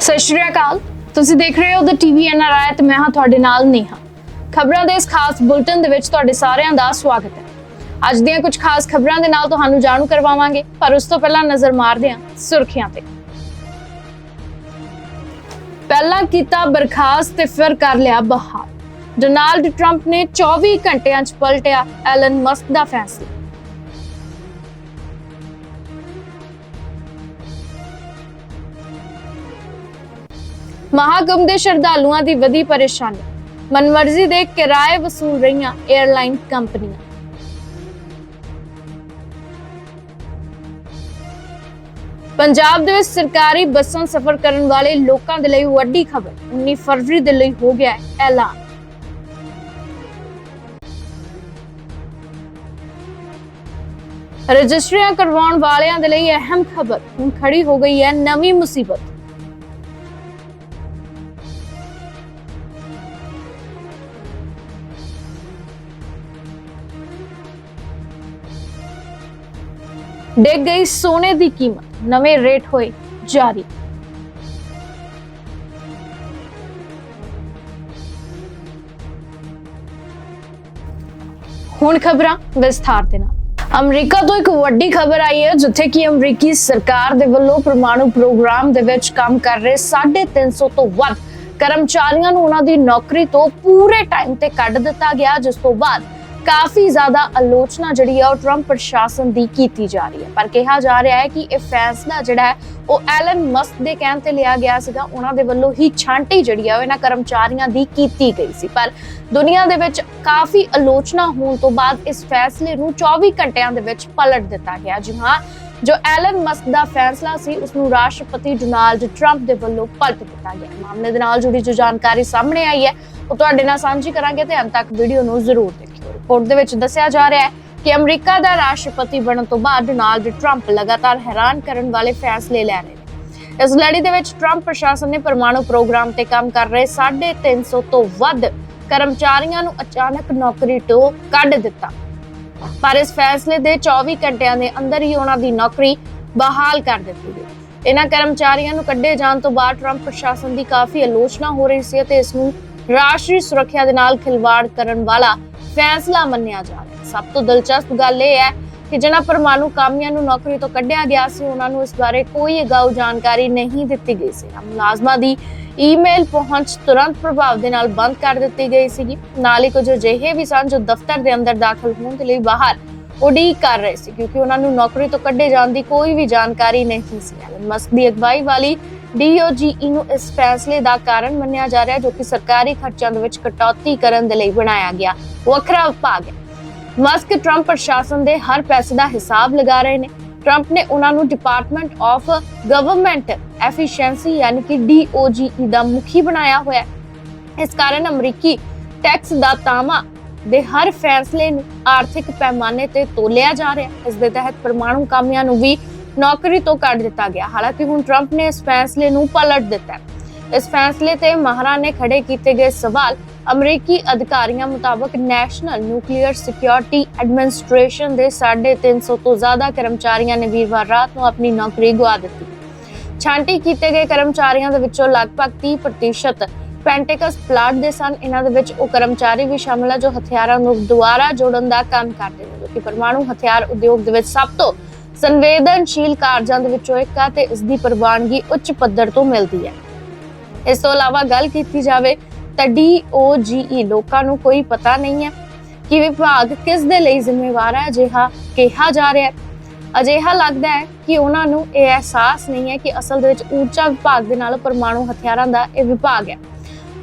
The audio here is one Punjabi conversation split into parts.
ਸਤਿ ਸ਼੍ਰੀ ਅਕਾਲ। ਤੁਸੀਂ ਦੇਖ ਰਹੇ ਹੋ ਦ ਟੀਵੀ ਐਨਆਰਆਈ ਤੇ ਮੈਂ ਹਾਂ ਤੁਹਾਡੇ ਨਾਲ ਨੇਹਾ। ਖਬਰਾਂ ਦੇ ਇਸ ਖਾਸ ਬੁਲਟਨ ਦੇ ਵਿੱਚ ਤੁਹਾਡੇ ਸਾਰਿਆਂ ਦਾ ਸਵਾਗਤ ਹੈ। ਅੱਜ ਦੀਆਂ ਕੁਝ ਖਾਸ ਖਬਰਾਂ ਦੇ ਨਾਲ ਤੁਹਾਨੂੰ ਜਾਣੂ ਕਰਵਾਵਾਂਗੇ, ਪਰ ਉਸ ਤੋਂ ਪਹਿਲਾਂ ਨਜ਼ਰ ਮਾਰਦੇ ਹਾਂ ਸੁਰਖੀਆਂ ਤੇ। ਪਹਿਲਾਂ ਕੀਤਾ ਬਰਖਾਸਤ ਤੇ ਫਿਰ ਕਰ ਲਿਆ ਬਹਾਲ। ਡੋਨਾਲਡ ਟਰੰਪ ਨੇ 24 ਘੰਟਿਆਂ 'ਚ ਪਲਟਿਆ ਐਲਨ ਮਸਕ ਦਾ ਫੈਸਲਾ। ਮਹਾਕੁੰਭ ਦੇ ਸ਼ਰਧਾਲੂਆਂ ਦੀ ਵਧੀ ਪਰੇਸ਼ਾਨੀ। ਮਨਮਰਜ਼ੀ ਦੇ ਕਿਰਾਏ ਵਸੂਲ ਰਹੀਆਂ 에ਅਰਲਾਈਨ ਕੰਪਨੀਆਂ। ਪੰਜਾਬ ਦੇ ਵਿੱਚ ਸਰਕਾਰੀ ਬੱਸਾਂ ਸਫ਼ਰ ਕਰਨ ਵਾਲੇ ਲੋਕਾਂ ਦੇ ਲਈ ਵੱਡੀ ਖਬਰ। 19 ਫਰਵਰੀ ਦੇ ਲਈ ਹੋ ਗਿਆ ਐਲਾਨ। ਰਜਿਸਟਰੀਆਂ ਕਰਵਾਉਣ ਵਾਲਿਆਂ ਦੇ ਲਈ ਅਹਿਮ ਖਬਰ। ਹੁਣ ਖੜੀ ਹੋ ਗਈ ਹੈ ਨਵੀਂ ਮੁਸੀਬਤ। ਡਿੱਗ ਗਈ ਸੋਨੇ ਦੀ ਕੀਮਤ, ਨਵੇਂ ਰੇਟ ਹੋਏ ਜਾਰੀ। ਹੁਣ ਖਬਰਾਂ ਵਿਸਥਾਰ ਦੇ ਨਾਲ। ਅਮਰੀਕਾ ਤੋਂ ਇੱਕ ਵੱਡੀ ਖਬਰ ਆਈ ਹੈ, ਜਿੱਥੇ ਕਿ ਅਮਰੀਕੀ ਸਰਕਾਰ ਦੇ ਵੱਲੋਂ ਪਰਮਾਣੂ ਪ੍ਰੋਗਰਾਮ ਦੇ ਵਿੱਚ ਕੰਮ ਕਰ ਰਹੇ 350 ਤੋਂ ਵੱਧ ਕਰਮਚਾਰੀਆਂ ਨੂੰ ਉਹਨਾਂ ਦੀ ਨੌਕਰੀ ਤੋਂ ਪੂਰੇ ਟਾਈਮ ਤੇ ਕੱਢ ਦਿੱਤਾ ਗਿਆ, ਜਿਸ ਤੋਂ ਬਾਅਦ ਕਾਫੀ ਜ਼ਿਆਦਾ ਆਲੋਚਨਾ ਜਿਹੜੀ ਆ ਉਹ ਟਰੰਪ ਪ੍ਰਸ਼ਾਸਨ ਦੀ ਕੀਤੀ ਜਾ ਰਹੀ ਹੈ। ਪਰ ਕਿਹਾ ਜਾ ਰਿਹਾ ਹੈ ਕਿ ਇਹ ਫੈਸਲਾ ਜਿਹੜਾ ਹੈ, ਉਹ ਐਲਨ ਮਸਕ ਦੇ ਕਹਿਣ ਤੇ ਲਿਆ ਗਿਆ ਸੀਗਾ। ਉਹਨਾਂ ਦੇ ਵੱਲੋਂ ਹੀ ਛਾਂਟੀ ਜਿਹੜੀ ਆ ਉਹ ਇਹਨਾਂ ਕਰਮਚਾਰੀਆਂ ਦੀ ਕੀਤੀ ਗਈ ਸੀ। ਪਰ ਦੁਨੀਆ ਦੇ ਵਿੱਚ ਕਾਫੀ ਆਲੋਚਨਾ ਹੋਣ ਤੋਂ ਬਾਅਦ ਇਸ ਫੈਸਲੇ ਨੂੰ 24 ਘੰਟਿਆਂ ਦੇ ਵਿੱਚ ਪਲਟ ਦਿੱਤਾ ਗਿਆ। ਜੀ ਹਾਂ, ਜੋ ਐਲਨ ਮਸਕ ਦਾ ਫੈਸਲਾ ਸੀ, ਉਸ ਨੂੰ ਰਾਸ਼ਟਰਪਤੀ ਡੋਨਾਲਡ ਟਰੰਪ ਦੇ ਵੱਲੋਂ ਪਲਟ ਦਿੱਤਾ ਗਿਆ। ਮਾਮਲੇ ਦੇ ਨਾਲ ਜੁੜੀ ਜੋ ਜਾਣਕਾਰੀ ਸਾਹਮਣੇ ਆਈ ਹੈ, ਉਹ ਤੁਹਾਡੇ ਨਾਲ ਸਾਂਝੀ ਕਰਾਂਗੇ ਤੇ ਅੰਤ ਤੱਕ ਵੀਡੀਓ ਨੂੰ ਜ਼ਰੂਰ ਦੇਖੋ। ਰਿਪੋਰਟ ਦੇ ਵਿੱਚ ਦੱਸਿਆ ਜਾ ਰਿਹਾ ਹੈ ਕਿ ਅਮਰੀਕਾ ਦਾ ਰਾਸ਼ਟਰਪਤੀ ਬਣਨ ਤੋਂ ਬਾਅਦ ਡੋਨਾਲਡ ਟਰੰਪ ਲਗਾਤਾਰ ਹੈਰਾਨ ਕਰਨ ਵਾਲੇ ਫੈਸਲੇ ਲੈ ਰਹੇ ਨੇ। ਇਸ ਲੜੀ ਦੇ ਵਿੱਚ ਟਰੰਪ ਪ੍ਰਸ਼ਾਸਨ ਨੇ ਪਰਮਾਣੂ ਪ੍ਰੋਗਰਾਮ ਤੇ ਕੰਮ ਕਰ ਰਹੇ 350 ਤੋਂ ਵੱਧ ਕਰਮਚਾਰੀਆਂ ਨੂੰ ਅਚਾਨਕ ਨੌਕਰੀ ਤੋਂ ਕੱਢ ਦਿੱਤਾ। ਪਰ ਇਸ ਫੈਸਲੇ ਦੇ 24 ਘੰਟਿਆਂ ਦੇ ਅੰਦਰ ਹੀ ਉਹਨਾਂ ਦੀ ਨੌਕਰੀ ਬਹਾਲ ਕਰ ਦਿੱਤੀ ਗਈ। ਇਹਨਾਂ ਕਰਮਚਾਰੀਆਂ ਨੂੰ ਕੱਢੇ ਜਾਣ ਤੋਂ ਬਾਅਦ ਟਰੰਪ ਪ੍ਰਸ਼ਾਸਨ ਦੀ ਕਾਫੀ ਆਲੋਚਨਾ ਹੋ ਰਹੀ ਸੀ ਅਤੇ ਇਸ ਨੂੰ ਰਾਸ਼ਟਰੀ ਸੁਰੱਖਿਆ ਦੇ ਨਾਲ ਖਿਲਵਾੜ ਕਰਨ ਵਾਲਾ ਫੈਸਲਾ ਮੰਨਿਆ ਜਾ ਰਿਹਾ। ਸਭ ਤੋਂ ਦਿਲਚਸਪ ਗੱਲ ਇਹ ਹੈ ਕਿ ਜਿਹਨਾਂ ਪਰਮਾਣੂ ਕਾਮਿਆਂ ਨੂੰ ਨੌਕਰੀ ਤੋਂ ਕੱਢਿਆ ਗਿਆ ਸੀ, ਉਹਨਾਂ ਨੂੰ ਇਸ ਬਾਰੇ ਕੋਈ ਅਗਾਊ ਜਾਣਕਾਰੀ ਨਹੀਂ ਦਿੱਤੀ ਗਈ ਸੀ। ਮੁਲਾਜ਼ਮਾਂ ਦੀ ਈਮੇਲ ਪਹੁੰਚ ਤੁਰੰਤ ਪ੍ਰਭਾਵ ਦੇ ਨਾਲ ਬੰਦ ਕਰ ਦਿੱਤੀ ਗਈ ਸੀਗੀ। ਨਾਲ ਹੀ ਕੁਝ ਅਜਿਹੇ ਵੀ ਸਨ ਜੋ ਦਫ਼ਤਰ ਦੇ ਅੰਦਰ ਦਾਖਲ ਹੋਣ ਦੇ ਲਈ ਬਾਹਰ ਉਡੀਕ ਕਰ ਰਹੇ ਸੀ, ਕਿਉਂਕਿ ਉਹਨਾਂ ਨੂੰ ਨੌਕਰੀ ਤੋਂ ਕੱਢੇ ਜਾਣ ਦੀ ਕੋਈ ਵੀ ਜਾਣਕਾਰੀ ਨਹੀਂ ਸੀ। ਮਸਕ ਦੀ ਅਗਵਾਈ ਵਾਲੀ DOGE ਨੂੰ ਇਸ ਫੈਸਲੇ ਦਾ ਕਾਰਨ ਮੰਨਿਆ ਜਾ ਰਿਹਾ ਜੋ ਕਿ ਸਰਕਾਰੀ ਖਰਚਿਆਂ ਦੇ ਵਿੱਚ ਕਟੌਤੀ ਕਰਨ ਦੇ ਲਈ ਬਣਾਇਆ ਗਿਆ ਵੱਖਰਾ ਵਿਭਾਗ ਹੈ। ਮਸਕ ਟਰੰਪ ਪ੍ਰਸ਼ਾਸਨ ਦੇ ਹਰ ਪੈਸੇ ਦਾ ਹਿਸਾਬ ਲਗਾ ਰਹੇ ਨੇ। ਟਰੰਪ ਨੇ ਉਹਨਾਂ ਨੂੰ ਡਿਪਾਰਟਮੈਂਟ ਆਫ ਗਵਰਨਮੈਂਟ ਐਫੀਸ਼ੀਐਂਸੀ ਯਾਨੀ ਕਿ DOGE ਦਾ ਮੁਖੀ ਬਣਾਇਆ ਹੋਇਆ ਹੈ। ਇਸ ਕਾਰਨ ਅਮਰੀਕੀ ਟੈਕਸ ਦਾ ਦਾਤਾਵਾਂ ਦੇ ਹਰ ਫੈਸਲੇ ਨੂੰ ਆਰਥਿਕ ਪੈਮਾਨੇ ਤੇ ਤੋਲਿਆ ਜਾ ਰਿਹਾ ਹੈ। ਇਸ ਦੇ ਤਹਿਤ ਪਰਮਾਣੂ ਕਾਮਿਆਂ ਨੂੰ ਵੀ ਨੌਕਰੀ ਤੋਂ ਕੱਢ ਦਿੱਤਾ ਗਿਆ। ਹਾਲਾਂਕਿ ਹੁਣ ਟਰੰਪ ਨੇ ਇਸ ਫੈਸਲੇ ਨੂੰ ਪਲਟ ਦਿੱਤਾ ਇਸ ਫੈਸਲੇ ਤੇ ਮਹਾਰਾ ਨੇ ਖੜੇ ਕੀਤੇ ਗਏ ਸਵਾਲ ਅਮਰੀਕੀ ਅਧਿਕਾਰੀਆਂ ਮੁਤਾਬਕ ਨੈਸ਼ਨਲ ਨਿਊਕਲੀਅਰ ਸਿਕਿਉਰਿਟੀ ਐਡਮਿਨਿਸਟ੍ਰੇਸ਼ਨ ਦੇ 350 ਤੋਂ ਜ਼ਿਆਦਾ ਕਰਮਚਾਰੀਆਂ ਨੇ ਵੀਰਵਾਰ ਰਾਤ ਨੂੰ ਆਪਣੀ ਨੌਕਰੀ ਗਵਾ ਦਿੱਤੀ। ਛਾਂਟੀ ਕੀਤੇ ਗਏ ਕਰਮਚਾਰੀਆਂ ਦੇ ਵਿੱਚੋਂ ਲਗਭਗ 30% ਪੈਂਟੇਕਸ ਪਲਾਟ ਦੇ ਸਨ। ਇਹਨਾਂ ਦੇ ਵਿੱਚ ਉਹ ਕਰਮਚਾਰੀ ਵੀ ਸ਼ਾਮਲ ਹੈ ਜੋ ਹਥਿਆਰਾਂ ਨੂੰ ਦੁਬਾਰਾ ਜੋੜਨ ਦਾ ਕੰਮ ਕਰਦੇ ਨੇ, ਜੋ ਕਿ ਪਰਮਾਣੂ ਹਥਿਆਰ ਉਦਯੋਗ ਦੇ ਵਿੱਚ ਸਭ ਤੋਂ ਸੰਵੇਦਨਸ਼ੀਲ ਕਾਰਜਾਂ ਦੇ ਵਿੱਚੋਂ ਇੱਕ ਆ ਤੇ ਇਸ ਦੀ ਪ੍ਰਵਾਨਗੀ ਉੱਚ ਪੱਧਰ ਤੋਂ ਮਿਲਦੀ ਹੈ। ਇਸ ਤੋਂ ਇਲਾਵਾ ਗੱਲ ਕੀਤੀ ਜਾਵੇ ਤਾਂ DOGE ਲੋਕਾਂ ਨੂੰ ਕੋਈ ਪਤਾ ਨਹੀਂ ਹੈ ਕਿ ਵਿਭਾਗ ਕਿਸ ਦੇ ਲਈ ਜ਼ਿੰਮੇਵਾਰ ਹੈ, ਅਜਿਹਾ ਕਿਹਾ ਜਾ ਰਿਹਾ ਹੈ। ਅਜਿਹਾ ਲੱਗਦਾ ਹੈ ਕਿ ਉਹਨਾਂ ਨੂੰ ਇਹ ਅਹਿਸਾਸ ਨਹੀਂ ਹੈ ਕਿ ਅਸਲ ਦੇ ਵਿੱਚ ਊਰਜਾ ਵਿਭਾਗ ਦੇ ਨਾਲ ਪਰਮਾਣੂ ਹਥਿਆਰਾਂ ਦਾ ਇਹ ਵਿਭਾਗ ਹੈ।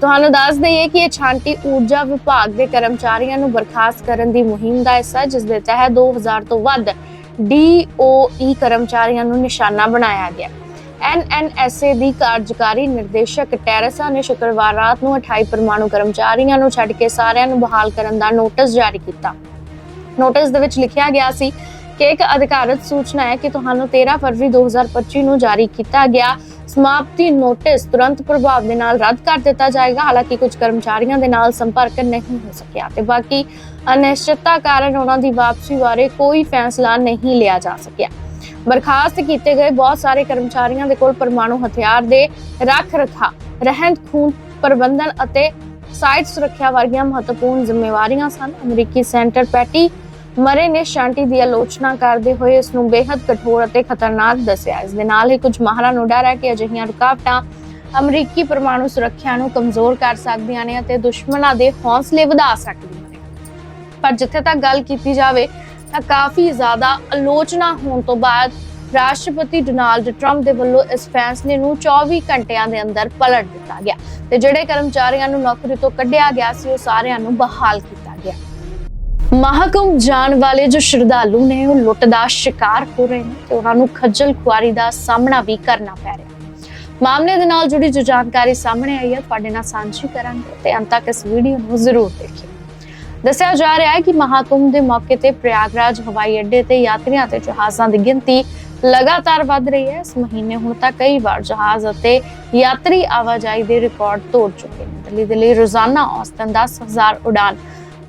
ਤੁਹਾਨੂੰ ਦੱਸ ਦਈਏ ਕਿ ਇਹ ਛਾਂਟੀ ਊਰਜਾ ਵਿਭਾਗ ਦੇ ਕਰਮਚਾਰੀਆਂ ਨੂੰ ਬਰਖਾਸਤ ਕਰਨ ਦੀ ਮੁਹਿੰਮ ਦਾ ਹਿੱਸਾ ਹੈ, ਜਿਸ ਦੇ ਤਹਿਤ 2000 ਤੋਂ ਵੱਧ DOE ਕਰਮਚਾਰੀਆਂ ਨੂੰ ਨਿਸ਼ਾਨਾ ਬਣਾਇਆ ਗਿਆ। ਐਨਐਨਐਸਏ ਦੀ ਕਾਰਜਕਾਰੀ ਨਿਰਦੇਸ਼ਕ ਟੈਰੇਸਾ ਨੇ ਸ਼ੁੱਕਰਵਾਰ ਰਾਤ ਨੂੰ 28 ਪਰਮਾਣੂ ਕਰਮਚਾਰੀਆਂ ਨੂੰ ਛੱਡ ਕੇ ਸਾਰਿਆਂ ਨੂੰ ਬਹਾਲ ਕਰਨ ਦਾ ਨੋਟਿਸ ਜਾਰੀ ਕੀਤਾ। ਨੋਟਿਸ ਦੇ ਵਿੱਚ ਲਿਖਿਆ ਗਿਆ ਸੀ ਕਿ ਇੱਕ ਅਧਿਕਾਰਤ ਸੂਚਨਾ ਹੈ ਕਿ ਤੁਹਾਨੂੰ 13 ਫਰਵਰੀ 2025 ਨੂੰ ਜਾਰੀ ਕੀਤਾ ਗਿਆ ਸਮਾਪਤੀ ਨੋਟਿਸ ਤੁਰੰਤ ਪ੍ਰਭਾਵ ਦੇ ਨਾਲ ਰੱਦ ਕਰ ਦਿੱਤਾ ਜਾਏਗਾ। ਹਾਲਾਂਕਿ ਕੁਝ ਕਰਮਚਾਰੀਆਂ ਦੇ ਨਾਲ ਸੰਪਰਕ ਨਹੀਂ ਹੋ ਸਕਿਆ ਤੇ ਬਾਕੀ ਅਨਿਸ਼ਚਿਤਤਾ ਕਾਰਨ ਉਹਨਾਂ ਦੀ ਵਾਪਸੀ ਬਾਰੇ ਕੋਈ ਫੈਸਲਾ ਨਹੀਂ ਲਿਆ ਜਾ ਸਕਿਆ। ਬਰਖਾਸਤ ਕੀਤੇ ਗਏ ਬਹੁਤ ਸਾਰੇ ਕਰਮਚਾਰੀਆਂ ਦੇ ਕੋਲ ਪਰਮਾਣੂ ਹਥਿਆਰ ਦੇ ਰੱਖ ਰਖਾ ਰਹਿੰਦ ਖੂਨ ਪ੍ਰਬੰਧਨ ਅਤੇ ਸਾਈਟ ਸੁਰੱਖਿਆ ਵਰਗੀਆਂ ਮਹੱਤਵਪੂਰਨ ਜ਼ਿੰਮੇਵਾਰੀਆਂ ਸਨ। ਅਮਰੀਕੀ ਸੈਂਟਰ ਪੈਟੀ ਮਰੇ ਨੇ ਸ਼ਾਂਤੀ ਦੀ ਆਲੋਚਨਾ ਕਰਦੇ ਹੋਏ ਇਸ ਨੂੰ ਬੇहद ਕਠੋਰ ਅਤੇ ਖਤਰਨਾਕ ਦੱਸਿਆ। ਇਸ ਦੇ ਨਾਲ ਹੀ ਕੁਝ ਮਾਹਰਾਂ ਨੂੰ ਡਰ ਹੈ ਕਿ ਅਜਿਹੀਆਂ ਰੁਕਾਵਟਾਂ ਅਮਰੀਕੀ ਪਰਮਾਣੂ ਸੁਰੱਖਿਆ ਨੂੰ ਕਮਜ਼ੋਰ ਕਰ ਸਕਦੀਆਂ ਨੇ ਅਤੇ ਦੁਸ਼ਮਣਾਂ ਦੇ ਹੌਸਲੇ ਵਧਾ ਸਕਦੀਆਂ ਨੇ। ਪਰ ਜਿੱਥੇ ਤੱਕ ਗੱਲ ਕੀਤੀ ਜਾਵੇ, ਤਾਂ ਕਾਫੀ ਜ਼ਿਆਦਾ ਆਲੋਚਨਾ ਹੋਣ ਤੋਂ ਬਾਅਦ ਰਾਸ਼ਟਰਪਤੀ ਡੋਨਾਲਡ ਟਰੰਪ ਦੇ ਵੱਲੋਂ ਇਸ ਫੈਸਲੇ ਨੂੰ 24 ਘੰਟਿਆਂ ਦੇ ਅੰਦਰ ਪਲਟ ਦਿੱਤਾ ਗਿਆ ਤੇ ਜਿਹੜੇ ਕਰਮਚਾਰੀਆਂ ਨੂੰ ਨੌਕਰੀ ਤੋਂ ਕੱਢਿਆ ਗਿਆ ਸੀ, ਉਹ ਸਾਰਿਆਂ ਨੂੰ ਬਹਾਲ ਕੀਤਾ ਗਿਆ। ਮਹਾਕੁੰਭ ਜਾਣ ਵਾਲੇ ਜੋ ਸ਼ਰਧਾਲੂ ਨੇ, ਉਹ ਲੁੱਟ ਦਾ ਸ਼ਿਕਾਰ ਹੋ ਰਹੇ ਨੇ ਤੇ ਉਹਨਾਂ ਨੂੰ ਖੱਜਲ ਖੁਆਰੀ ਦਾ ਸਾਹਮਣਾ ਵੀ ਕਰਨਾ ਪੈ ਰਿਹਾ ਮਾਮਲੇ ਦੇ ਨਾਲ ਜੁੜੀ ਜੋ ਜਾਣਕਾਰੀ ਸਾਹਮਣੇ ਆਈ ਹੈ, ਤੁਹਾਡੇ ਨਾਲ ਸਾਂਝੀ ਕਰਾਂਗੇ ਤੇ ਅੰਤ ਤੱਕ ਇਸ ਵੀਡੀਓ ਨੂੰ ਜ਼ਰੂਰ ਦੇਖਿਓ। ਦੱਸਿਆ ਜਾ ਰਿਹਾ ਹੈ ਕਿ ਮਹਾਕੁੰਭ ਦੇ ਮੌਕੇ ਤੇ ਪ੍ਰਯਾਗਰਾਜ ਹਵਾਈ ਅੱਡੇ ਤੇ ਯਾਤਰੀਆਂ ਤੇ ਜਹਾਜ਼ਾਂ ਦੀ ਗਿਣਤੀ ਲਗਾਤਾਰ ਵੱਧ ਰਹੀ ਹੈ। ਇਸ ਮਹੀਨੇ ਹੁਣ ਤੱਕ ਕਈ ਵਾਰ ਜਹਾਜ਼ ਅਤੇ ਯਾਤਰੀ ਆਵਾਜਾਈ ਦੇ ਰਿਕਾਰਡ ਤੋੜ ਚੁੱਕੇ ਨੇ। ਦਿੱਲੀ ਦੇ ਲਈ ਰੋਜ਼ਾਨਾ ਔਸਤਨ 10000 ਉਡਾਨ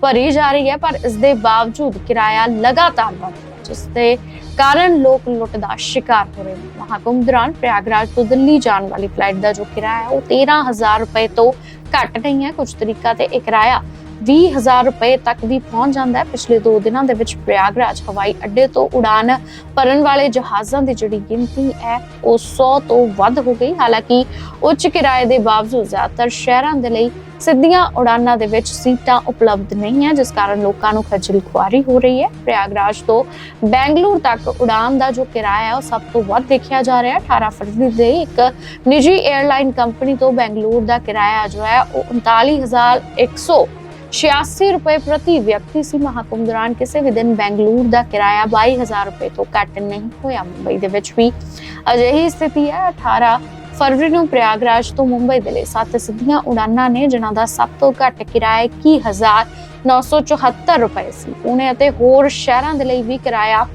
ਭਰੀ ਜਾ ਰਹੀ ਹੈ, ਪਰ ਇਸ ਦੇ ਬਾਵਜੂਦ ਕਿਰਾਇਆ ਲਗਾਤਾਰ ਵੱਧ ਰਿਹਾ ਜਿਸ ਦੇ ਕਾਰਨ ਲੋਕ ਲੁੱਟ ਦਾ ਸ਼ਿਕਾਰ ਹੋ ਰਹੇ ਨੇ। ਮਹਾਕੁੰਭ ਦੌਰਾਨ ਪ੍ਰਯਾਗਰਾਜ ਤੋਂ ਦਿੱਲੀ ਜਾਣ ਵਾਲੀ ਫਲਾਈਟ ਦਾ ਜੋ ਕਿਰਾਇਆ ਹੈ, ਉਹ 13000 ਰੁਪਏ ਤੋਂ ਘੱਟ ਨਹੀਂ ਹੈ। ਕੁਝ ਤਰੀਕਾ ਤੇ ਇਹ ਕਿਰਾਇਆ 20000 ਰੁਪਏ ਤੱਕ ਵੀ ਪਹੁੰਚ ਜਾਂਦਾ ਹੈ। ਪਿਛਲੇ 2 ਦਿਨਾਂ ਦੇ ਵਿੱਚ ਪ੍ਰਯਾਗਰਾਜ ਹਵਾਈ ਅੱਡੇ ਤੋਂ ਉਡਾਨ ਭਰਨ ਵਾਲੇ ਜਹਾਜ਼ਾਂ ਦੀ ਜਿਹੜੀ ਗਿਣਤੀ ਹੈ, ਉਹ 100 ਤੋਂ ਵੱਧ ਹੋ ਗਈ। ਹਾਲਾਂਕਿ ਉੱਚ ਕਿਰਾਏ ਦੇ ਬਾਵਜੂਦ ਜ਼ਿਆਦਾਤਰ ਸ਼ਹਿਰਾਂ ਦੇ ਲਈ ਸਿੱਧੀਆਂ ਉਡਾਨਾਂ ਦੇ ਵਿੱਚ ਸੀਟਾਂ ਉਪਲਬਧ ਨਹੀਂ ਹੈ, ਜਿਸ ਕਾਰਨ ਲੋਕਾਂ ਨੂੰ ਖੱਜਲ ਖੁਆਰੀ ਹੋ ਰਹੀ ਹੈ। ਪ੍ਰਯਾਗਰਾਜ ਤੋਂ ਬੈਂਗਲੁਰੂ ਤੱਕ ਉਡਾਨ ਦਾ ਜੋ ਕਿਰਾਇਆ ਹੈ, ਉਹ ਸਭ ਤੋਂ ਵੱਧ ਦੇਖਿਆ ਜਾ ਰਿਹਾ ਹੈ। 18 ਫਰਵਰੀ ਦੇ ਇੱਕ ਨਿੱਜੀ 에ਅਰਲਾਈਨ ਕੰਪਨੀ ਤੋਂ ਬੈਂਗਲੁਰੂ ਦਾ ਕਿਰਾਇਆ ਜੋ ਹੈ, ਉਹ 39100 86 ਰੁਪਏ ਪ੍ਰਤੀ ਵਿਅਕਤੀ ਸੀ। ਮਹਾਕੁੰਭ ਦੌਰਾਨ ਕਿਸੇ ਵੀ ਦਿਨ ਬੈਂਗਲੁਰੂ ਦਾ ਕਿਰਾਇਆ 22000 ਰੁਪਏ ਤੋਂ ਘੱਟ ਨਹੀਂ ਹੋਇਆ। ਮੁੰਬਈ ਦੇ ਵਿੱਚ ਵੀ ਅਜਿਹੀ ਸਥਿਤੀ ਹੈ। 18 ਫਰਵਰੀ ਨੂੰ ਪ੍ਰਯਾਗਰਾਜ ਤੋਂ ਮੁੰਬਈ ਦੇ ਲਈ ਸੱਤ ਸਿੱਧੀਆਂ ਉਡਾਨਾਂ ਨੇ, ਜਿਨ੍ਹਾਂ ਦਾ ਸਭ ਤੋਂ ਘੱਟ ਕਿਰਾਇਆ 21974 ਰੁਪਏ ਸੀ। ਪੁਣੇ ਅਤੇ ਹੋਰ ਸ਼ਹਿਰਾਂ ਦੇ ਲਈ ਵੀ ਕਿਰਾਇਆ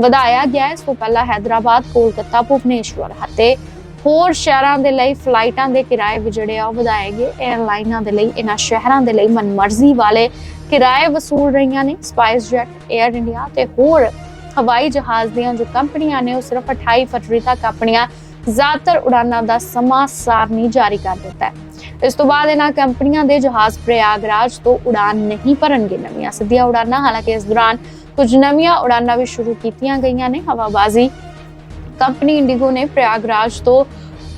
ਵਧਾਇਆ ਗਿਆ। ਹੈ। ਇਸ ਤੋਂ ਪਹਿਲਾਂ ਹੈਦਰਾਬਾਦ, ਕੋਲਕਾਤਾ, ਭੁਵਨੇਸ਼ਵਰ ਅਤੇ ਹੋਰ ਸ਼ਹਿਰਾਂ ਦੇ ਲਈ ਫਲਾਈਟਾਂ ਦੇ ਕਿਰਾਏ ਵੀ ਜਿਹੜੇ ਆ ਉਹ ਵਧਾਏ ਗਏ। 에ਅਰਲਾਈਨਾਂ ਦੇ ਲਈ ਇਹਨਾਂ ਸ਼ਹਿਰਾਂ ਦੇ ਲਈ ਮਨਮਰਜ਼ੀ ਵਾਲੇ ਕਿਰਾਏ ਵਸੂਲ ਰਹੀਆਂ ਨੇ। ਸਪਾਈਸ ਜੈਟ 에ਅਰ ਇੰਡੀਆ ਤੇ ਹੋਰ ਹਵਾਈ ਜਹਾਜ਼ ਦੀਆਂ ਜੋ ਕੰਪਨੀਆਂ ਨੇ, ਉਹ ਸਿਰਫ 28 ਫਰਵਰੀ ਤੱਕ ਆਪਣੀਆਂ ਜ਼ਿਆਦਾਤਰ ਉਡਾਨਾਂ ਦਾ ਸਮਾਂ ਸਾਰਨੀ ਜਾਰੀ ਕਰ ਦਿੱਤਾ ਹੈ। ਇਸ ਤੋਂ ਬਾਅਦ ਇਹਨਾਂ ਕੰਪਨੀਆਂ ਦੇ ਜਹਾਜ਼ ਪ੍ਰਯਾਗਰਾਜ ਤੋਂ ਉਡਾਨ ਨਹੀਂ ਭਰਨਗੇ। ਨਵੀਆਂ ਸਿੱਧੀਆਂ ਉਡਾਨਾਂ, ਹਾਲਾਂਕਿ ਇਸ ਦੌਰਾਨ ਕੁਝ ਨਵੀਆਂ ਉਡਾਨਾਂ ਵੀ ਸ਼ੁਰੂ ਕੀਤੀਆਂ ਗਈਆਂ ਨੇ। ਹਵਾਬਾਜ਼ੀ ਕੰਪਨੀ ਇੰਡੀਗੋ ਨੇ ਪ੍ਰਯਾਗਰਾਜ ਤੋਂ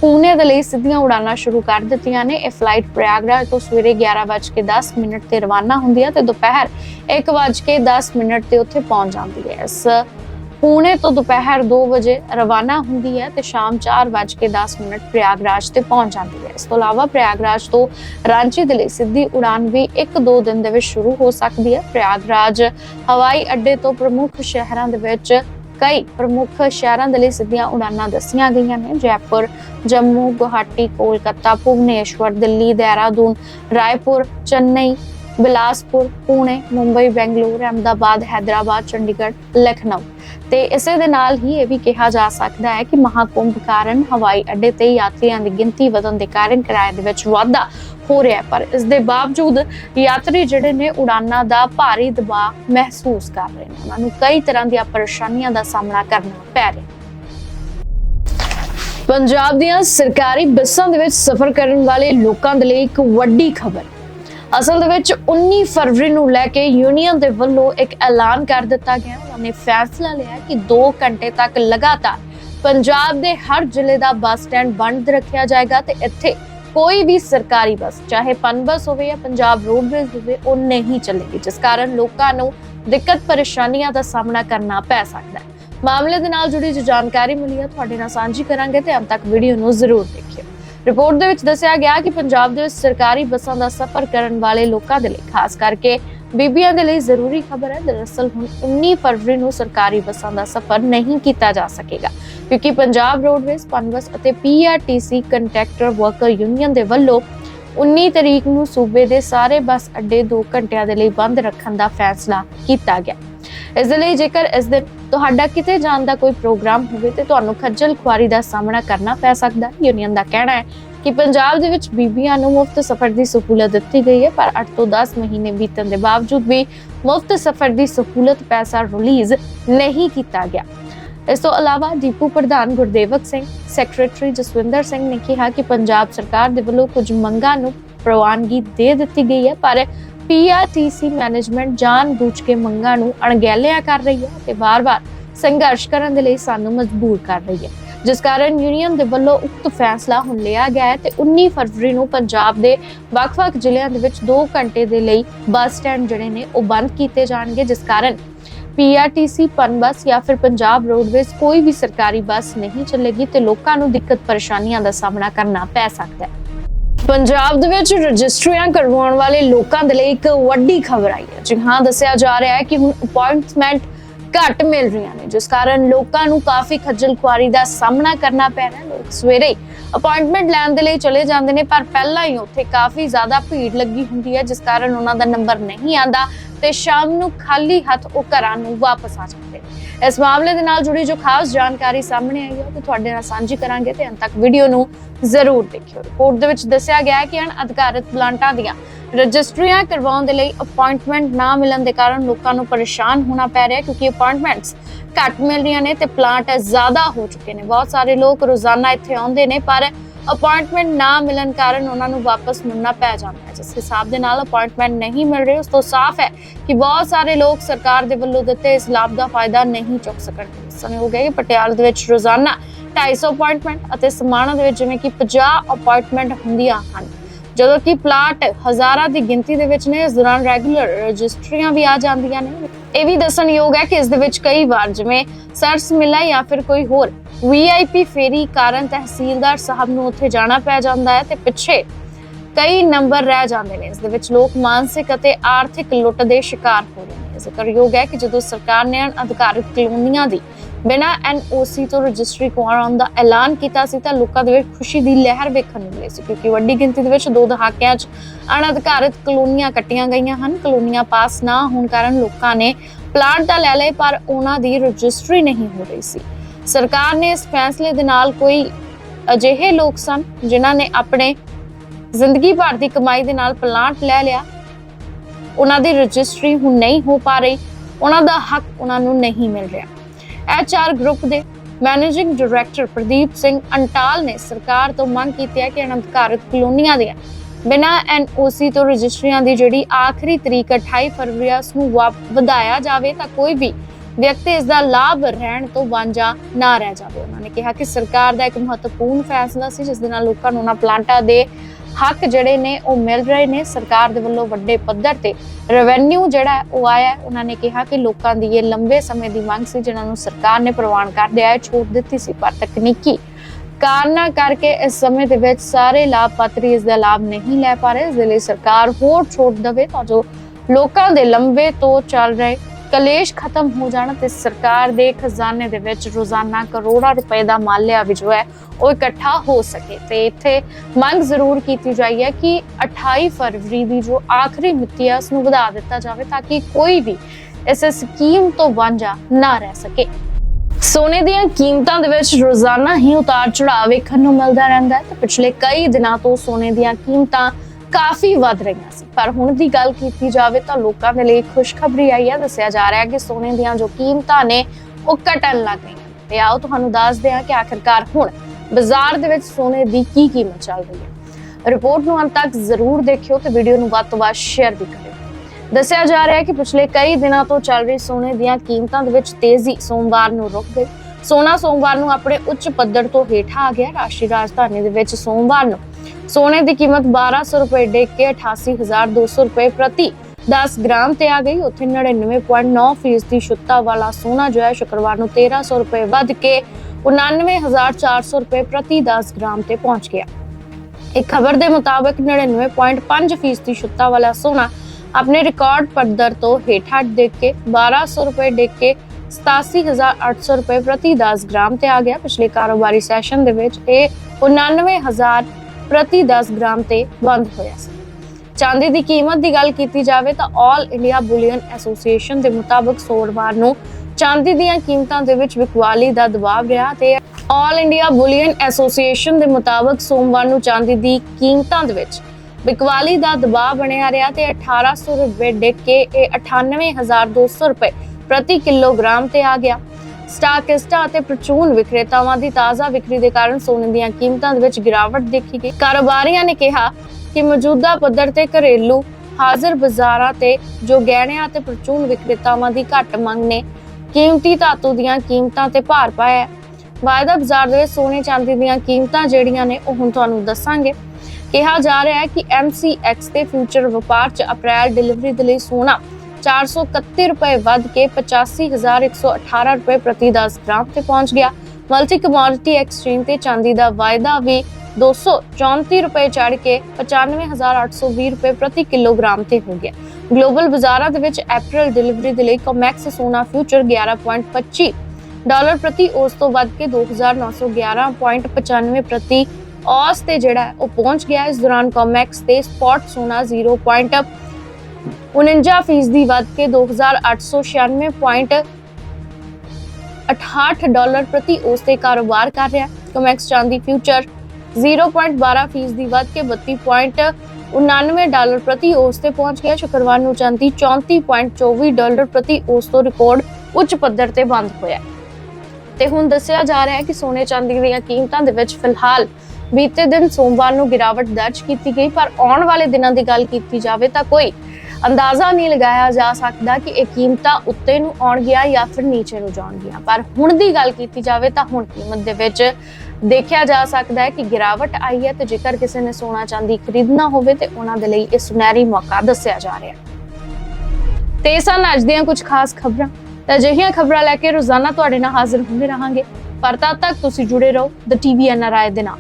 ਪੂਨੇ ਦੇ ਲਈ ਸਿੱਧੀਆਂ ਉਡਾਨਾਂ ਸ਼ੁਰੂ ਕਰ ਦਿੱਤੀਆਂ ਨੇ। ਇਹ ਫਲਾਈਟ ਪ੍ਰਯਾਗਰਾਜ ਤੋਂ ਸਵੇਰੇ 11:10 ਮਿੰਟ ਤੇ ਰਵਾਨਾ ਹੁੰਦੀ ਹੈ ਤੇ ਦੁਪਹਿਰ 1:10 ਮਿੰਟ ਤੇ ਉੱਥੇ ਪਹੁੰਚ ਜਾਂਦੀ ਹੈ। ਇਸ ਪੂਨੇ ਤੋਂ ਦੁਪਹਿਰ 2 ਵਜੇ ਰਵਾਨਾ ਹੁੰਦੀ ਹੈ ਤੇ ਸ਼ਾਮ 4:10 ਮਿੰਟ ਪ੍ਰਯਾਗਰਾਜ ਤੇ ਪਹੁੰਚ ਜਾਂਦੀ ਹੈ। ਇਸ ਤੋਂ ਇਲਾਵਾ ਪ੍ਰਯਾਗਰਾਜ ਤੋਂ ਰਾਂਚੀ ਦੇ ਲਈ ਸਿੱਧੀ ਉਡਾਨ ਵੀ 1-2 ਦਿਨ ਦੇ ਵਿੱਚ ਸ਼ੁਰੂ ਹੋ ਸਕਦੀ ਹੈ। ਪ੍ਰਯਾਗਰਾਜ ਹਵਾਈ ਅੱਡੇ ਤੋਂ ਪ੍ਰਮੁੱਖ ਸ਼ਹਿਰਾਂ ਦੇ ਵਿੱਚ ਕਈ ਪ੍ਰਮੁੱਖ ਸ਼ਹਿਰਾਂ ਦੇ ਲਈ ਸਿੱਧੀਆਂ ਉਡਾਨਾਂ ਦੱਸੀਆਂ ਗਈਆਂ ਨੇ। ਜੈਪੁਰ, ਜੰਮੂ, ਗੁਹਾਟੀ, ਕੋਲਕਾਤਾ, ਭੁਵਨੇਸ਼ਵਰ, ਦਿੱਲੀ, ਦੇਹਰਾਦੂਨ, ਰਾਏਪੁਰ, ਚੇਨਈ ਬਿਲਾਸਪੁਰ, ਪੁਣੇ, ਮੁੰਬਈ, ਬੈਂਗਲੁਰੂ, ਅਹਿਮਦਾਬਾਦ, ਹੈਦਰਾਬਾਦ, ਚੰਡੀਗੜ੍ਹ, ਲਖਨਊ। ਤੇ ਇਸੇ ਦੇ ਨਾਲ ਹੀ ਇਹ ਵੀ ਕਿਹਾ ਜਾ ਸਕਦਾ ਹੈ ਕਿ ਮਹਾਕੁੰਭ ਕਾਰਨ ਹਵਾਈ ਅੱਡੇ ਤੇ ਯਾਤਰੀਆਂ ਦੀ ਗਿਣਤੀ ਵਧਣ ਦੇ ਕਾਰਨ ਕਿਰਾਏ ਦੇ ਵਿੱਚ ਵਾਧਾ ਹੋ ਰਿਹਾ ਪਰ ਇਸ ਦੇ ਬਾਵਜੂਦ ਯਾਤਰੀ ਜਿਹੜੇ ਨੇ ਉਡਾਨਾਂ ਦਾ ਭਾਰੀ ਦਬਾਅ ਮਹਿਸੂਸ ਕਰ ਰਹੇ ਨੇ। ਉਹਨਾਂ ਨੂੰ ਕਈ ਤਰ੍ਹਾਂ ਦੀਆਂ ਪਰੇਸ਼ਾਨੀਆਂ ਦਾ ਸਾਹਮਣਾ ਕਰਨਾ ਪੈ ਰਿਹਾ ਪੰਜਾਬ ਦੀਆਂ ਸਰਕਾਰੀ ਬੱਸਾਂ ਦੇ ਵਿੱਚ ਸਫ਼ਰ ਕਰਨ ਵਾਲੇ ਲੋਕਾਂ ਦੇ ਲਈ ਇੱਕ ਵੱਡੀ ਖਬਰ। ਅਸਲ ਦੇ ਵਿੱਚ 19 ਫਰਵਰੀ ਨੂੰ ਲੈ ਕੇ ਯੂਨੀਅਨ ਦੇ ਵੱਲੋਂ ਇੱਕ ਐਲਾਨ ਕਰ ਦਿੱਤਾ ਗਿਆ। ਉਹਨਾਂ ਨੇ ਫੈਸਲਾ ਲਿਆ ਕਿ 2 ਘੰਟੇ ਤੱਕ ਲਗਾਤਾਰ ਪੰਜਾਬ ਦੇ ਹਰ ਜ਼ਿਲ੍ਹੇ ਦਾ ਬੱਸ ਸਟੈਂਡ ਬੰਦ ਰੱਖਿਆ ਜਾਏਗਾ ਤੇ ਇੱਥੇ ਕੋਈ ਵੀ ਸਰਕਾਰੀ ਬੱਸ, ਚਾਹੇ ਪਨ ਬੱਸ ਹੋਵੇ ਜਾਂ ਪੰਜਾਬ ਰੋਡਵੇਜ਼ ਹੋਵੇ, ਉਹ ਨਹੀਂ ਚੱਲੇਗੀ, ਜਿਸ ਕਾਰਨ ਲੋਕਾਂ ਨੂੰ ਦਿੱਕਤ ਪਰੇਸ਼ਾਨੀਆਂ ਦਾ ਸਾਹਮਣਾ ਕਰਨਾ ਪੈ ਸਕਦਾ ਹੈ। ਮਾਮਲੇ ਦੇ ਨਾਲ ਜੁੜੀ ਜੋ ਜਾਣਕਾਰੀ ਮਿਲੀ ਹੈ, ਤੁਹਾਡੇ ਨਾਲ ਸਾਂਝੀ ਕਰਾਂਗੇ ਤੇ ਅੰਤ ਤੱਕ ਵੀਡੀਓ ਨੂੰ ਜ਼ਰੂਰ ਦੇਖਿਓ। ਰਿਪੋਰਟ ਦੇ ਵਿੱਚ ਦੱਸਿਆ ਗਿਆ ਕਿ ਪੰਜਾਬ ਦੇ ਵਿੱਚ ਸਰਕਾਰੀ ਬੱਸਾਂ ਦਾ ਸਫ਼ਰ ਕਰਨ ਵਾਲੇ ਲੋਕਾਂ ਦੇ ਲਈ, ਖਾਸ ਕਰਕੇ ਬੀਬੀਆਂ ਦੇ ਲਈ ਜ਼ਰੂਰੀ ਖਬਰ ਹੈ, ਦਰਅਸਲ ਹੁਣ 19 ਫਰਵਰੀ ਨੂੰ ਸਰਕਾਰੀ ਬੱਸਾਂ ਦਾ ਸਫ਼ਰ ਨਹੀਂ ਕੀਤਾ ਜਾ ਸਕੇਗਾ। ਕਿਉਂਕਿ ਪੰਜਾਬ ਰੋਡਵੇਜ਼, ਪਨਬਸ ਅਤੇ ਪੀਆਰਟੀਸੀ ਕੰਟਰੈਕਟਰ ਵਰਕਰ ਯੂਨੀਅਨ ਦੇ ਵੱਲੋਂ 19 ਤਰੀਕ ਨੂੰ ਸੂਬੇ ਦੇ ਸਾਰੇ ਬੱਸ ਅੱਡੇ 2 ਘੰਟਿਆਂ ਦੇ ਲਈ ਬੰਦ ਰੱਖਣ ਦਾ ਫੈਸਲਾ ਕੀਤਾ ਗਿਆ। ਇਸ ਦੇ ਲਈ ਜੇਕਰ ਇਸ ਦਿਨ ਤੁਹਾਡਾ ਕਿਤੇ ਜਾਣ ਦਾ ਕੋਈ ਪ੍ਰੋਗਰਾਮ ਹੋਵੇ ਤੇ ਤੁਹਾਨੂੰ ਖੱਜਲ ਖੁਆਰੀ ਦਾ ਸਾਹਮਣਾ ਕਰਨਾ ਪੈ ਸਕਦਾ ਹੈ। ਯੂਨੀਅਨ ਦਾ ਕਹਿਣਾ ਹੈ ਕਿ ਪੰਜਾਬ ਦੇ ਵਿੱਚ ਬੀਬੀਆਂ ਨੂੰ ਮੁਫਤ ਸਫ਼ਰ ਦੀ ਸਹੂਲਤ ਦਿੱਤੀ ਗਈ ਹੈ, ਪਰ 8 ਤੋਂ 10 ਮਹੀਨੇ ਬੀਤਣ ਦੇ ਬਾਵਜੂਦ ਵੀ ਮੁਫਤ ਸਫ਼ਰ ਦੀ ਸਹੂਲਤ ਪੈਸਾ ਰਿਲੀਜ਼ ਨਹੀਂ ਕੀਤਾ ਗਿਆ। ਇਸ ਤੋਂ ਇਲਾਵਾ ਡੀਪੂ ਪ੍ਰਧਾਨ ਗੁਰਦੇਵਕ ਸਿੰਘ, ਸੈਕਟਰੀ ਜਸਵਿੰਦਰ ਸਿੰਘ ਨੇ ਕਿਹਾ ਕਿ ਪੰਜਾਬ ਸਰਕਾਰ ਦੇ ਵੱਲੋਂ ਕੁਝ ਮੰਗਾਂ ਨੂੰ ਪ੍ਰਵਾਨਗੀ ਦੇ ਦਿੱਤੀ ਗਈ ਹੈ, ਪਰ ਪੀਆਰਟੀਸੀ ਮੈਨੇਜਮੈਂਟ ਜਾਣਬੁੱਝ ਕੇ ਮੰਗਾਂ ਨੂੰ ਅਣਗਹਿਲਿਆ ਕਰ ਰਹੀ ਹੈ ਤੇ ਵਾਰ-ਵਾਰ ਸੰਘਰਸ਼ ਕਰਨ ਦੇ ਲਈ ਸਾਨੂੰ ਮਜਬੂਰ ਕਰ ਰਹੀ ਹੈ। ਜਿਸ ਕਾਰਨ ਯੂਨੀਅਨ ਦੇ ਵੱਲੋਂ ਉਕਤ ਫੈਸਲਾ ਹੁਣ ਲਿਆ ਗਿਆ ਹੈ ਤੇ 19 ਫਰਵਰੀ ਨੂੰ ਪੰਜਾਬ ਦੇ ਵੱਖ-ਵੱਖ ਜ਼ਿਲ੍ਹਿਆਂ ਦੇ ਵਿੱਚ 2 ਘੰਟੇ ਦੇ ਲਈ ਬੱਸ ਸਟੈਂਡ ਜਿਹੜੇ ਨੇ ਉਹ ਬੰਦ ਕੀਤੇ ਜਾਣਗੇ, ਜਿਸ ਕਾਰਨ ਪੀਆਰਟੀਸੀ, ਪਨਬਸ ਜਾਂ ਫਿਰ ਪੰਜਾਬ ਰੋਡਵੇਜ਼ ਕੋਈ ਵੀ ਸਰਕਾਰੀ ਬੱਸ ਨਹੀਂ ਚੱਲੇਗੀ ਤੇ ਲੋਕਾਂ ਨੂੰ ਦਿੱਕਤ ਪਰੇਸ਼ਾਨੀਆਂ ਦਾ ਸਾਹਮਣਾ ਕਰਨਾ ਪੈ ਸਕਦਾ ਹੈ। ਪੰਜਾਬ ਦੇ ਵਿੱਚ ਰਜਿਸਟਰੀਆਂ ਕਰਵਾਉਣ ਵਾਲੇ ਲੋਕਾਂ ਦੇ ਲਈ ਇੱਕ ਵੱਡੀ ਖਬਰ ਆਈ ਹੈ। ਜੀ ਹਾਂ, ਦੱਸਿਆ ਜਾ ਰਿਹਾ ਹੈ ਕਿ ਹੁਣ ਅਪਾਇੰਟਮੈਂਟ ਘੱਟ ਮਿਲ ਰਹੀਆਂ ਨੇ, ਜਿਸ ਕਾਰਨ ਲੋਕਾਂ ਨੂੰ ਕਾਫੀ ਖੱਜਲ ਖੁਆਰੀ ਦਾ ਸਾਹਮਣਾ ਕਰਨਾ ਪੈ ਰਿਹਾ ਲੋਕ ਸਵੇਰੇ ਹੀ ਅਪਾਇੰਟਮੈਂਟ ਲੈਣ ਦੇ ਲਈ ਚਲੇ ਜਾਂਦੇ ਨੇ, ਪਰ ਪਹਿਲਾਂ ਹੀ ਉੱਥੇ ਕਾਫੀ ਜ਼ਿਆਦਾ ਭੀੜ ਲੱਗੀ ਹੁੰਦੀ ਹੈ, ਜਿਸ ਕਾਰਨ ਉਹਨਾਂ ਦਾ ਨੰਬਰ ਨਹੀਂ ਆਂਦਾ ਤੇ ਸ਼ਾਮ ਨੂੰ ਖਾਲੀ ਹੱਥ ਉਹ ਘਰਾਂ ਨੂੰ ਵਾਪਸ ਆ ਜਾਂਦੇ ਨੇ। ਇਸ ਮਾਮਲੇ ਦੇ ਨਾਲ ਜੁੜੀ ਜੋ ਖਾਸ ਜਾਣਕਾਰੀ ਸਾਹਮਣੇ ਆਈ ਹੈ, ਉਹ ਤੁਹਾਡੇ ਨਾਲ ਸਾਂਝੀ ਕਰਾਂਗੇ ਤੇ ਅੰਤ ਤੱਕ ਵੀਡੀਓ ਨੂੰ ਜ਼ਰੂਰ ਦੇਖਿਓ। ਰਿਪੋਰਟ ਦੇ ਵਿੱਚ ਦੱਸਿਆ ਗਿਆ ਹੈ ਕਿ ਅਣ ਅਧਿਕਾਰਤ ਪਲਾਂਟਾਂ ਦੀਆਂ ਰਜਿਸਟਰੀਆਂ ਕਰਵਾਉਣ ਦੇ ਲਈ ਅਪਾਇੰਟਮੈਂਟ ਨਾ ਮਿਲਣ ਦੇ ਕਾਰਨ ਲੋਕਾਂ ਨੂੰ ਪਰੇਸ਼ਾਨ ਹੋਣਾ ਪੈ ਰਿਹਾ ਕਿਉਂਕਿ ਅਪਾਇੰਟਮੈਂਟਸ ਘੱਟ ਮਿਲ ਰਹੀਆਂ ਨੇ ਤੇ ਪਲਾਂਟ ਜ਼ਿਆਦਾ ਹੋ ਚੁੱਕੇ ਨੇ। ਬਹੁਤ ਸਾਰੇ ਲੋਕ ਰੋਜ਼ਾਨਾ ਇੱਥੇ ਆਉਂਦੇ ਨੇ, ਪਰ ਅਪਾਇੰਟਮੈਂਟ ਨਾ ਮਿਲਣ ਕਾਰਨ ਉਹਨਾਂ ਨੂੰ ਵਾਪਸ ਮੁੜਨਾ ਪੈ ਜਾਂਦਾ ਹੈ। ਜਿਸ ਹਿਸਾਬ ਦੇ ਨਾਲ ਅਪਾਇੰਟਮੈਂਟ ਨਹੀਂ ਮਿਲ ਰਹੇ, ਉਸ ਤੋਂ ਸਾਫ਼ ਹੈ ਕਿ ਬਹੁਤ ਸਾਰੇ ਲੋਕ ਸਰਕਾਰ ਦੇ ਵੱਲੋਂ ਦਿੱਤੇ ਇਸ ਲਾਭ ਦਾ ਫਾਇਦਾ ਨਹੀਂ ਚੁੱਕ ਸਕਣਗੇ। ਸਮੇਂ ਹੋ ਗਿਆ ਕਿ ਪਟਿਆਲਾ ਦੇ ਵਿੱਚ ਰੋਜ਼ਾਨਾ 250 ਅਪਾਇੰਟਮੈਂਟ ਅਤੇ ਸਮਾਣਾ ਦੇ ਵਿੱਚ ਜਿਵੇਂ ਕਿ 50 ਅਪਾਇੰਟਮੈਂਟ ਹੁੰਦੀਆਂ ਹਨ। ਜਦੋਂ ਕਿ ਪਲਾਟ ਹਜ਼ਾਰਾਂ ਦੀ ਗਿਣਤੀ ਦੇ ਵਿੱਚ ਨੇ, ਇਸ ਦੌਰਾਨ ਰੈਗੂਲਰ ਰਜਿਸਟਰੀਆਂ ਵੀ ਆ ਜਾਂਦੀਆਂ ਨੇ। ਇਹ ਵੀ ਦੱਸਣਯੋਗ ਹੈ ਕਿ ਇਸ ਦੇ ਵਿੱਚ ਕਈ ਵਾਰ ਜਿਵੇਂ ਸਰਸ ਮਿਲਾ ਜਾਂ ਫਿਰ ਕੋਈ ਹੋਰ ਵੀਆਈਪੀ ਫੇਰੀ ਕਾਰਨ ਤਹਿਸੀਲਦਾਰ ਸਾਹਿਬ ਨੂੰ ਉੱਥੇ ਜਾਣਾ ਪੈ ਜਾਂਦਾ ਹੈ ਤੇ ਪਿੱਛੇ ਕਈ ਨੰਬਰ ਰਹਿ ਜਾਂਦੇ ਨੇ, ਇਸ ਦੇ ਵਿੱਚ ਲੋਕ ਮਾਨਸਿਕ ਅਤੇ ਆਰਥਿਕ ਲੁੱਟ ਦੇ ਸ਼ਿਕਾਰ ਹੋ ਰਹੇ ਨੇ। ਜ਼ਿਕਰਯੋਗ ਹੈ ਕਿ ਜਦੋਂ ਸਰਕਾਰ ਨੇ ਅਧਿਕਾਰਿਤ ਕਲੋਨੀਆਂ ਦੀ ਬਿਨਾਂ ਐਨਓਸੀ ਤੋਂ ਰਜਿਸਟਰੀ ਕਰਵਾਉਣ ਦਾ ਐਲਾਨ ਕੀਤਾ ਸੀ, ਤਾਂ ਲੋਕਾਂ ਦੇ ਵਿੱਚ ਖੁਸ਼ੀ ਦੀ ਲਹਿਰ ਵੇਖਣ ਨੂੰ ਮਿਲੀ ਸੀ, ਕਿਉਂਕਿ ਵੱਡੀ ਗਿਣਤੀ ਦੇ ਵਿੱਚ ਦੋ ਦਹਾਕਿਆਂ 'ਚ ਅਣਅਧਿਕਾਰਿਤ ਕਲੋਨੀਆਂ ਕੱਟੀਆਂ ਗਈਆਂ ਹਨ। ਕਲੋਨੀਆਂ ਪਾਸ ਨਾ ਹੋਣ ਕਾਰਨ ਲੋਕਾਂ ਨੇ ਪਲਾਂਟ ਤਾਂ ਲੈ ਲਏ, ਪਰ ਉਹਨਾਂ ਦੀ ਰਜਿਸਟਰੀ ਨਹੀਂ ਹੋ ਰਹੀ ਸੀ। ਸਰਕਾਰ ਨੇ ਇਸ ਫੈਸਲੇ ਦੇ ਨਾਲ ਕੋਈ ਅਜਿਹੇ ਲੋਕ ਸਨ ਜਿਨ੍ਹਾਂ ਨੇ ਆਪਣੇ ਜ਼ਿੰਦਗੀ ਭਰ ਦੀ ਕਮਾਈ ਦੇ ਨਾਲ ਪਲਾਂਟ ਲੈ ਲਿਆ। ਉਹਨਾਂ ਦੀ ਰਜਿਸਟਰੀ ਹੁਣ ਨਹੀਂ ਹੋ ਪਾ ਰਹੀ। ਉਹਨਾਂ ਦਾ ਹੱਕ ਉਹਨਾਂ ਨੂੰ ਨਹੀਂ ਮਿਲ ਰਿਹਾ। ਐਚਆਰ ਗਰੁੱਪ ਦੇ ਮੈਨੇਜਿੰਗ ਡਾਇਰੈਕਟਰ ਪ੍ਰਦੀਪ ਸਿੰਘ ਅੰਟਾਲ ਨੇ ਸਰਕਾਰ ਤੋਂ ਮੰਗ ਕੀਤੀ ਹੈ ਕਿ ਅਨੰਤਕਾਰਤ ਕਲੋਨੀਆਂ ਦੇ ਬਿਨਾਂ ਐਨਓਸੀ ਤੋਂ ਰਜਿਸਟਰੀਆਂ ਦੀ ਜਿਹੜੀ ਆਖਰੀ ਤਰੀਕ 28 ਫਰਵਰੀ ਆ ਉਸ ਨੂੰ ਵਧਾਇਆ ਜਾਵੇ ਤਾਂ ਕੋਈ ਵੀ ਵਿਅਕਤੀ ਇਸ ਦਾ ਲਾਭ ਰਹਿਣ ਤੋਂ ਵਾਂਝਾ ਨਾ ਰਹਿ ਜਾਵੇ। ਉਹਨਾਂ ਨੇ ਕਿਹਾ ਕਿ ਸਰਕਾਰ ਦਾ ਇੱਕ ਮਹੱਤਵਪੂਰਨ ਫੈਸਲਾ ਸੀ, ਜਿਸ ਦੇ ਨਾਲ ਲੋਕਾਂ ਨੂੰ ਉਹਨਾਂ ਪਲਾਂਟਾਂ ਦੇ ਹੱਕ ਜਿਹੜੇ ਨੇ ਉਹ ਮਿਲ ਰਹੇ ਨੇ। ਸਰਕਾਰ ਦੇ ਵੱਲੋਂ ਵੱਡੇ ਪੱਧਰ ਤੇ ਰੈਵਨਿਊ ਜਿਹੜਾ ਉਹ ਆਇਆ ਉਹਨਾਂ ਨੇ ਕਿਹਾ ਕਿ ਲੋਕਾਂ ਦੀ ਇਹ ਲੰਬੇ ਸਮੇਂ ਦੀ ਮੰਗ ਸੀ, ਜਿਨ੍ਹਾਂ ਨੂੰ ਸਰਕਾਰ ਨੇ ਪ੍ਰਵਾਨ ਕਰਦੇ ਆਏ ਛੋਟ ਦਿੱਤੀ ਸੀ, ਪਰ ਤਕਨੀਕੀ ਕਾਰਨਾਂ ਕਰਕੇ ਇਸ ਸਮੇਂ ਦੇ ਵਿੱਚ ਸਾਰੇ ਲਾਭਪਾਤਰੀ ਇਸ ਦਾ ਲਾਭ ਨਹੀਂ ਲੈ ਪਾ ਰਹੇ। ਇਸ ਲਈ ਸਰਕਾਰ ਹੋਰ ਛੋਟ ਦੇਵੇ ਤਾਂ ਜੋ ਲੋਕਾਂ ਦੇ ਲੰਬੇ ਤੋਂ ਚੱਲ ਰਹੇ ਕਲੇਸ਼ ਖਤਮ ਹੋ ਜਾਣ ਤੇ ਸਰਕਾਰ ਦੇ ਖਜ਼ਾਨੇ ਦੇ ਵਿੱਚ ਰੋਜ਼ਾਨਾ ਕਰੋੜਾਂ ਰੁਪਏ ਦਾ ਮਾਲਿਆ ਵੀ ਜੋ ਹੈ, ਉਹ ਇਕੱਠਾ ਹੋ ਸਕੇ। ਤੇ ਇੱਥੇ ਮੰਗ ਜ਼ਰੂਰ ਕੀਤੀ ਜਾਈ ਹੈ ਕਿ 28 ਫਰਵਰੀ ਦੀ ਜੋ ਆਖਰੀ ਮਿਤੀ ਹੈ ਉਸ ਨੂੰ ਵਧਾ ਦਿੱਤਾ ਜਾਵੇ ਤਾਂ ਕਿ ਕੋਈ ਵੀ ਇਸ ਸਕੀਮ ਤੋਂ ਵਾਂਝਾ ਨਾ ਰਹਿ ਸਕੇ। ਸੋਨੇ ਦੀਆਂ ਕੀਮਤਾਂ ਦੇ ਵਿੱਚ ਰੋਜ਼ਾਨਾ ਹੀ ਉਤਾਰ ਚੜਾਅ ਵੇਖਣ ਨੂੰ ਮਿਲਦਾ ਰਹਿੰਦਾ ਹੈ ਤੇ ਪਿਛਲੇ ਕਈ ਦਿਨਾਂ ਤੋਂ ਸੋਨੇ ਦੀਆਂ ਕੀਮਤਾਂ ਕਾਫੀ ਵੱਧ ਰਹੀਆਂ ਸੀ। ਪਰ ਹੁਣ ਦੀ ਗੱਲ ਕੀਤੀ ਜਾਵੇ ਤਾਂ ਲੋਕਾਂ ਦੇ ਲਈ ਖੁਸ਼ਖਬਰੀ ਆਈ ਹੈ। ਦੱਸਿਆ ਜਾ ਰਿਹਾ ਹੈ ਕਿ ਸੋਨੇ ਦੀਆਂ ਜੋ ਕੀਮਤਾਂ ਨੇ, ਉਹ ਘਟਣ ਲੱਗ ਗਈਆਂ। ਤੇ ਆਓ ਤੁਹਾਨੂੰ ਦੱਸਦੇ ਹਾਂ ਕਿ ਆਖਿਰਕਾਰ ਹੁਣ ਬਾਜ਼ਾਰ ਦੇ ਵਿੱਚ ਸੋਨੇ ਦੀ ਕੀ ਕੀਮਤ ਚੱਲ ਰਹੀ ਹੈ। ਰਿਪੋਰਟ ਨੂੰ ਅੰਤ ਤੱਕ ਜ਼ਰੂਰ ਦੇਖਿਓ ਤੇ ਵੀਡੀਓ ਨੂੰ ਵੱਧ ਤੋਂ ਵੱਧ ਸ਼ੇਅਰ ਵੀ ਕਰਿਓ। ਦੱਸਿਆ ਜਾ ਰਿਹਾ ਹੈ ਕਿ ਪਿਛਲੇ ਕਈ ਦਿਨਾਂ ਤੋਂ ਚੱਲ ਰਹੀ ਸੋਨੇ ਦੀਆਂ ਕੀਮਤਾਂ ਦੇ ਵਿੱਚ ਤੇਜ਼ੀ ਸੋਮਵਾਰ ਨੂੰ ਰੁਕ ਗਈ। ਸੋਨਾ ਸੋਮਵਾਰ ਨੂੰ ਆਪਣੇ ਉੱਚ ਪੱਧਰ ਤੋਂ ਹੇਠਾਂ ਆ ਗਿਆ। ਰਾਸ਼ਟਰੀ ਰਾਜਧਾਨੀ ਦੇ ਵਿੱਚ ਸੋਮਵਾਰ ਨੂੰ ਸੋਨੇ ਦੀ ਕੀਮਤ 1200 ਰੁਪਏ ਡਿੱਗ ਕੇ 88200 ਰੁਪਏ ਪ੍ਰਤੀ। 10 ਗ੍ਰਾਮ ਤੇ ਆ ਗਈ, ਉੱਥੇ 99.9 ਫੀਸਦੀ ਸ਼ੁੱਧਤਾ ਵਾਲਾ ਸੋਨਾ ਜੋ ਹੈ ਸ਼ੁੱਕਰਵਾਰ ਨੂੰ 1300 ਰੁਪਏ ਵੱਧ ਕੇ 99400 ਰੁਪਏ ਪ੍ਰਤੀ 10 ਗ੍ਰਾਮ ਤੇ ਪਹੁੰਚ ਗਿਆ। ਇੱਕ ਖਬਰ ਦੇ ਮੁਤਾਬਕ 99.5 ਫੀਸਦੀ ਸ਼ੁੱਧਤਾ ਵਾਲਾ ਸੋਨਾ ਆਪਣੇ ਰਿਕਾਰਡ ਪੱਧਰ ਤੋਂ ਹੇਠਾਂ ਡਿੱਗ ਕੇ 1200 ਰੁਪਏ ਡਿੱਗ ਕੇ 87800 ਰੁਪਏ ਪ੍ਰਤੀ 10 ਗ੍ਰਾਮ ਤੇ ਆ ਗਿਆ। ਪਿਛਲੇ ਕਾਰੋਬਾਰੀ ਸੈਸ਼ਨ ਦੇ ਵਿੱਚ ਇਹ 99000 ਪ੍ਰਤੀ 10 ਗ੍ਰਾਮ ਤੇ ਬੰਦ ਹੋਇਆ ਸੀ। ਚਾਂਦੀ ਦੀ ਕੀਮਤ ਦੀ ਗੱਲ ਕੀਤੀ ਜਾਵੇ ਤਾਂ ਆਲ ਇੰਡੀਆ ਬੁਲੀਅਨ ਐਸੋਸੀਏਸ਼ਨ ਦੇ ਮੁਤਾਬਕ ਸੋਮਵਾਰ ਨੂੰ ਚਾਂਦੀ ਦੀਆਂ ਕੀਮਤਾਂ ਦੇ ਵਿੱਚ ਵਿਕਵਾਲੀ ਦਾ ਦਬਾਅ ਰਿਹਾ ਤੇ ਆਲ ਇੰਡੀਆ ਬੁਲੀਅਨ ਐਸੋਸੀਏਸ਼ਨ ਦੇ ਮੁਤਾਬਕ ਸੋਮਵਾਰ ਨੂੰ ਚਾਂਦੀ ਦੀ ਕੀਮਤਾਂ ਦੇ ਵਿੱਚ ਵਿਕਵਾਲੀ ਦਾ ਦਬਾਅ ਬਣਿਆ ਰਿਹਾ ਤੇ 1800 ਰੁਪਏ ਡਿੱਗ ਕੇ ਇਹ 98200 ਰੁਪਏ ਪ੍ਰਤੀ ਕਿਲੋਗ੍ਰਾਮ ਤੇ ਆ ਗਿਆ। ਸਟਾਕਿਸਟਾਂ ਅਤੇ ਪ੍ਰਚੂਨ ਵਿਕਰੇਤਾਵਾਂ ਦੀ ਤਾਜ਼ਾ ਵਿਕਰੀ ਦੇ ਕਾਰਨ ਸੋਨੇ ਦੀਆਂ ਕੀਮਤਾਂ ਵਿੱਚ ਗਿਰਾਵਟ ਦੇਖੀ ਗਈ। ਕਾਰੋਬਾਰੀਆਂ ਨੇ ਕਿਹਾ ਕਿ ਮੌਜੂਦਾ ਪੱਧਰ ਤੇ ਘਰੇਲੂ ਹਾਜ਼ਰ ਬਾਜ਼ਾਰਾਂ ਤੇ ਜੋ ਗਹਿਣਿਆਂ ਅਤੇ ਪ੍ਰਚੂਨ ਵਿਕਰੇਤਾਵਾਂ ਦੀ ਘੱਟ ਮੰਗ ਨੇ, ਕੀਮਤੀ ਧਾਤੂ ਦੀਆਂ ਕੀਮਤਾਂ ਤੇ ਭਾਰ ਪਾਇਆ ਹੈ। ਬਾਜ਼ਾਰ ਦੇ ਵਿੱਚ ਸੋਨੇ ਚਾਂਦੀ ਦੀਆਂ ਕੀਮਤਾਂ ਜਿਹੜੀਆਂ ਨੇ, ਉਹ ਹੁਣ ਤੁਹਾਨੂੰ ਦੱਸਾਂਗੇ। ਕਿਹਾ ਜਾ ਰਿਹਾ ਹੈ ਕਿ MCX ਦੇ ਫਿਊਚਰ ਵਪਾਰ 'ਚ ਅਪ੍ਰੈਲ ਡਿਲੀਵਰੀ ਦੇ ਲਈ ਸੋਨਾ 431 ਰੁਪਏ ਵੱਧ ਕੇ 85118 ਰੁਪਏ ਪ੍ਰਤੀ 10 ਗ੍ਰਾਮ ਤੇ ਪਹੁੰਚ ਗਿਆ। ਮਲਟੀ ਕਮੋਡਿਟੀ ਐਕਸਚੇਂਜ ਤੇ ਚਾਂਦੀ ਦਾ ਵਾਅਦਾ ਵੀ 234 ਰੁਪਏ ਚੜ੍ਹ ਕੇ 95820 ਰੁਪਏ ਪ੍ਰਤੀ ਕਿਲੋਗ੍ਰਾਮ ਤੇ ਹੋ ਗਿਆ। ਗਲੋਬਲ ਬਾਜ਼ਾਰਾਂ ਦੇ ਵਿੱਚ ਅਪ੍ਰੈਲ ਡਿਲੀਵਰੀ ਦੇ ਲਈ ਕੋਮੈਕਸ ਸੋਨਾ ਫਿਊਚਰ 11.25 ਡਾਲਰ ਪ੍ਰਤੀ ਔਸ ਤੋਂ ਵੱਧ ਕੇ 2911.95 ਪ੍ਰਤੀ ਔਸ ਤੇ ਜਿਹੜਾ ਉਹ ਪਹੁੰਚ ਗਿਆ। ਇਸ ਦੌਰਾਨ ਕੋਮੈਕਸ ਤੇ ਸਪੌਟ ਸੋਨਾ 0.49 ਫੀਸਦੀ ਵੱਧ ਕੇ 2896.68 ਡਾਲਰ ਪ੍ਰਤੀ ਔਸ ਤੇ ਕਾਰੋਬਾਰ ਕਰ ਰਿਹਾ। ਹੈ ਚਾਂਦੀ ਫਿਊਚਰ 0.12 ਫੀਸਦੀ ਵੱਧ ਕੇ 32.99 ਡਾਲਰ ਪ੍ਰਤੀ ਔਸ ਤੇ ਪਹੁੰਚ ਗਿਆ। ਸ਼ੁੱਕਰਵਾਰ ਨੂੰ ਚਾਂਦੀ 34.24 ਡਾਲਰ ਪ੍ਰਤੀ ਔਸ ਤੋਂ ਰਿਕਾਰਡ ਉੱਚ ਪੱਧਰ ਤੇ ਬੰਦ ਹੋਇਆ। ਤੇ ਹੁਣ ਦੱਸਿਆ ਜਾ ਰਿਹਾ ਹੈ ਕਿ ਸੋਨੇ ਚਾਂਦੀ ਦੀਆਂ ਕੀਮਤਾਂ ਦੇ ਵਿੱਚ ਫਿਲਹਾਲ ਬੀਤੇ ਦਿਨ ਸੋਮਵਾਰ ਨੂੰ ਗਿਰਾਵਟ ਦਰਜ ਕੀਤੀ ਗਈ, ਪਰ ਆਉਣ ਵਾਲੇ ਦਿਨਾਂ ਦੀ ਗੱਲ ਕੀਤੀ ਜਾਵੇ ਤਾਂ ਕੋਈ ਅੰਦਾਜ਼ਾ ਨਹੀਂ ਲਗਾਇਆ ਜਾ ਸਕਦਾ ਕਿ ਇਹ ਕੀਮਤਾਂ ਉੱਤੇ ਨੂੰ ਆਉਣਗੀਆਂ ਜਾਂ ਫਿਰ ਨੀਚੇ ਨੂੰ ਜਾਣਗੀਆਂ ਪਰ ਹੁਣ ਦੀ ਗੱਲ ਕੀਤੀ ਜਾਵੇ ਤਾਂ ਹੁਣ ਕੀਮਤ ਦੇ ਵਿੱਚ ਦੇਖਿਆ ਜਾ ਸਕਦਾ ਹੈ ਕਿ ਗਿਰਾਵਟ ਆਈ ਹੈ ਤੇ ਜੇਕਰ ਕਿਸੇ ਨੇ ਸੋਨਾ ਚਾਂਦੀ ਖਰੀਦਣਾ ਹੋਵੇ ਤੇ ਉਹਨਾਂ ਦੇ ਲਈ ਇਹ ਸੁਨਹਿਰੀ ਮੌਕਾ ਦੱਸਿਆ ਜਾ ਰਿਹਾ ਤੇ ਸਨ ਅੱਜ ਦੀਆਂ ਕੁਝ ਖਾਸ ਖਬਰਾਂ। ਤਾਂ ਅਜਿਹੀਆਂ ਖਬਰਾਂ ਲੈ ਕੇ ਰੋਜ਼ਾਨਾ ਤੁਹਾਡੇ ਨਾਲ ਹਾਜ਼ਰ ਹੁੰਦੇ ਰਹਾਂਗੇ। ਪਰ ਤਦ ਤੱਕ ਤੁਸੀਂ ਜੁੜੇ ਰਹੋ ਦ ਟੀਵੀ ਐਨਆਰਆਈ ਦੇ ਨਾਲ।